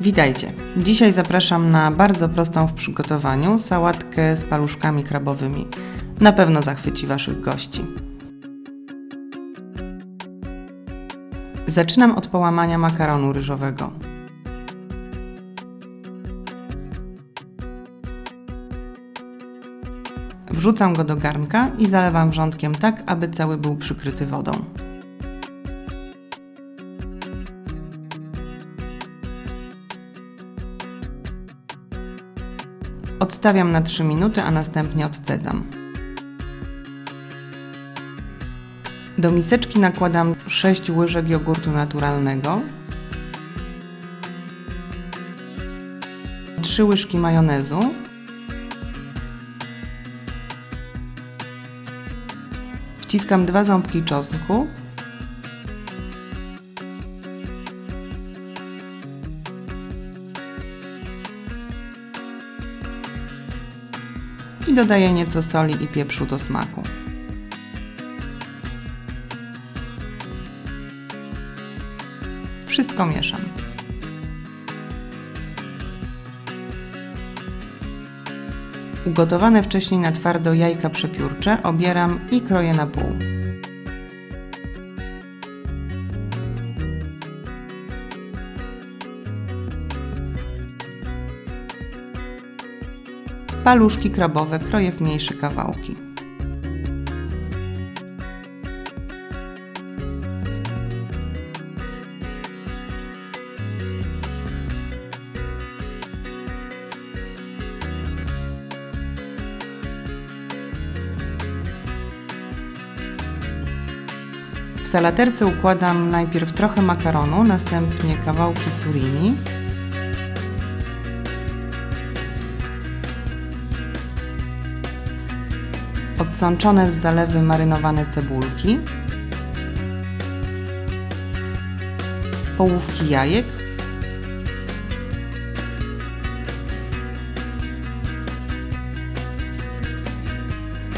Witajcie. Dzisiaj zapraszam na bardzo prostą w przygotowaniu sałatkę z paluszkami krabowymi. Na pewno zachwyci Waszych gości. Zaczynam od połamania makaronu ryżowego. Wrzucam go do garnka i zalewam wrzątkiem tak, aby cały był przykryty wodą. Odstawiam na 3 minuty, a następnie odcedzam. Do miseczki nakładam 6 łyżek jogurtu naturalnego, 3 łyżki majonezu, wciskam 2 ząbki czosnku, i dodaję nieco soli i pieprzu do smaku. Wszystko mieszam. Ugotowane wcześniej na twardo jajka przepiórcze obieram i kroję na pół. Paluszki krabowe kroję w mniejsze kawałki. W salaterce układam najpierw trochę makaronu, następnie kawałki surimi, odsączone z zalewy marynowane cebulki, połówki jajek,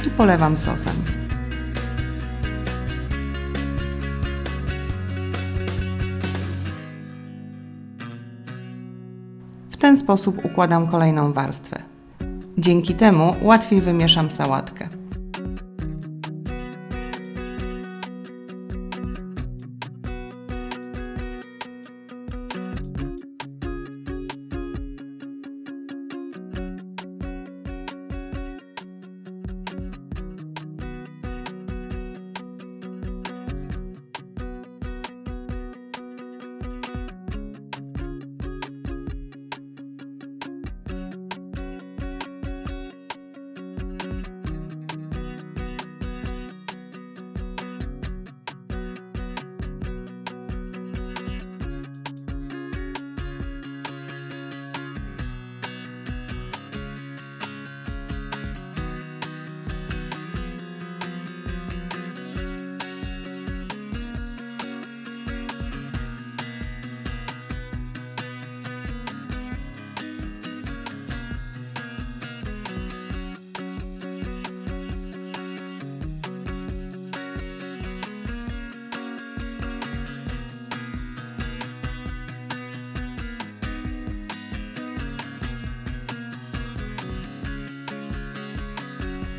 i polewam sosem. W ten sposób układam kolejną warstwę. Dzięki temu łatwiej wymieszam sałatkę.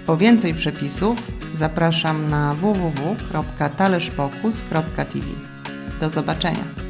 Po więcej przepisów zapraszam na www.talerzopokus.tv. Do zobaczenia.